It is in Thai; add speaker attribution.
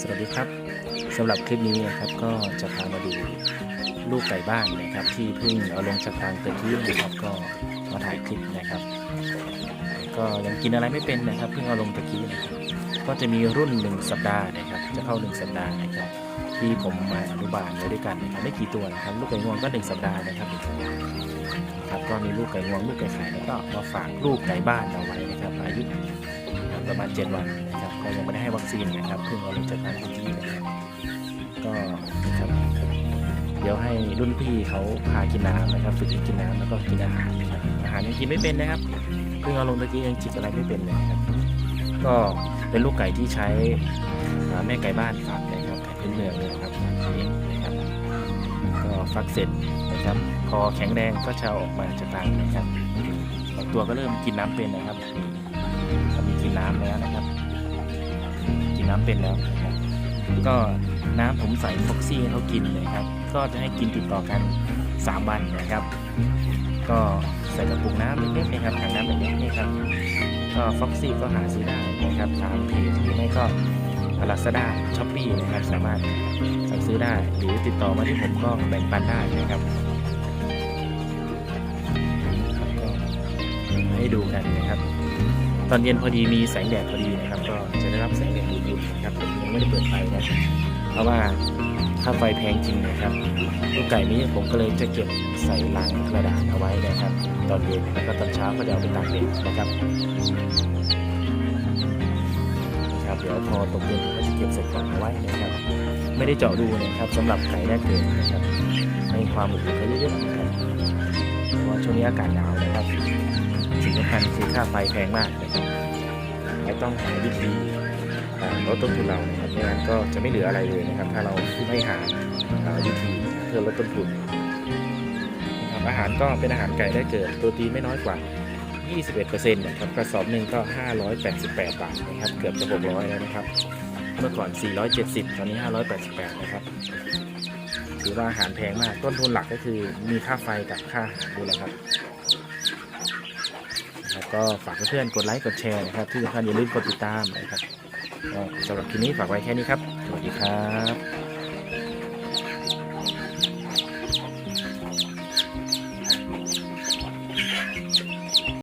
Speaker 1: สวัสดีครับสำหรับคลิปนี้นะครับก็จะพามาดูลูกไก่บ้านนะครับที่เพิ่งเอาลงจากทางเตะที่นะครับก็มาถ่ายคลิปนะครับ ก็ยังกินอะไรไม่เป็นนะครับเพิ่งเอาลงตะกี้นะครับก็จะมีรุ่น1สัปดาห์นะครับจะเข้า1สัปดาห์นะครับที่ผมมาอนุบาลไว้ด้วยกันนะครับไม่กี่ตัวนะครับลูกไก่งวงก็1สัปดาห์นะครับครับก็มีลูกไก่งวงลูกไก่ไข่แล้วก็มาฝากลูกไก่บ้านเอาไว้นะครับอายุ ประมาณ 7 วันนะครับก็ยังไม่ได้ให้วัคซีนนะครับเพิ่งเอาลงจากทางพื้นที่นะครับก็นะครับเดี๋ยวให้รุ่นพี่เขาพากินน้ำนะครับฝึกให้กินน้ำแล้วก็กินอาหารนะครับอาหารยังกินไม่เป็นนะครับเพิ่งเอาลงตะกี้ยังจิกอะไรไม่เป็นเลยนะครับ ก็เป็นลูกไก่ที่ใช้แม่ไก่บ้านฝากนะครับไก่พื้นเมืองเนี่ยนะครับฝากเองนะครับ ก็ฟักเสร็จนะครับพอแข็งแรงก็จะออกมาจากรังนะครับบางตัวก็เริ่มกินน้ำเป็นนะครับ ทำกินน้ำแล้วนะครับ กินน้ำเป็นแล้วนะครับก็น้ำผมใส่ฟ็อกซี่ให้เขากินนะครับ ก็จะให้กินติดต่อกัน 3 วันนะครับ ก็ใส่กระปุกน้ำเล็กๆนะครับถังน้ำเล็กๆนี่ครับก็ฟ็อกซี่ก็หาซื้อได้นะครับตามเพจหรือไม่ก็ลาซาด้าช้อปปี้นะครับสามารถสั่งซื้อได้หรือติดต่อมาที่ผมก็แบ่งปันได้นะครับให้ดูกันนะครับ อนเย็นพอดีมีแสงแดดพอดีนะครับ ก็จะได้รับแสงแดดอุ่นๆนะครับผมยังไม่ได้เปิดไฟนะเพราะว่าค่าไฟแพงจริงนะครับลูกไก่นี้ผมก็เลยจะเก็บใส่ลังกระดาษเอาไว้นะครับ ตอนเย็นแล้วก็ตอนเช้าก็จะเอาไปตากแดดนะครับครับเดี๋ยวพอตกเย็นผมก็จะเก็บใส่กล่องเอาไว้นะครับ ไม่ได้เจาะดูนะครับสำหรับไก่แรกเกิดนะครับให้ความอุ่นเขาเยอะๆนะครับเพราะว่าช่วงนี้อากาศหนาวนะครับ คัญคือค่าไฟแพงมากนะครับเราต้องหาวิธีลดต้นทุนเรานะครับไม่งั้นก็จะไม่เหลืออะไรเลยนะครับ ถ้าเราไม่หาวิธีเพื่อลดต้นทุนนะครับอาหารก็เป็นอาหารไก่ได้เกิดโปรตีนไม่น้อยกว่า 21%นะครับกระสอบหนึ่งก็ 588 บาทนะครับ เกือบจะ600แล้วนะครับ เมื่อก่อน 470 ตอนนี้ 588 นะครับถือว่าอาหารแพงมากต้นทุนหลักก็คือมีค่าไฟกับค่าอาหารด้วยนะครับ ก็ฝากเพื่อนๆกดไลค์กดแชร์นะครับ ที่สำคัญอย่าลืมกดติดตามนะครับสำหรับคลิปนี้ฝากไว้แค่นี้ครับ สวัสดีครับ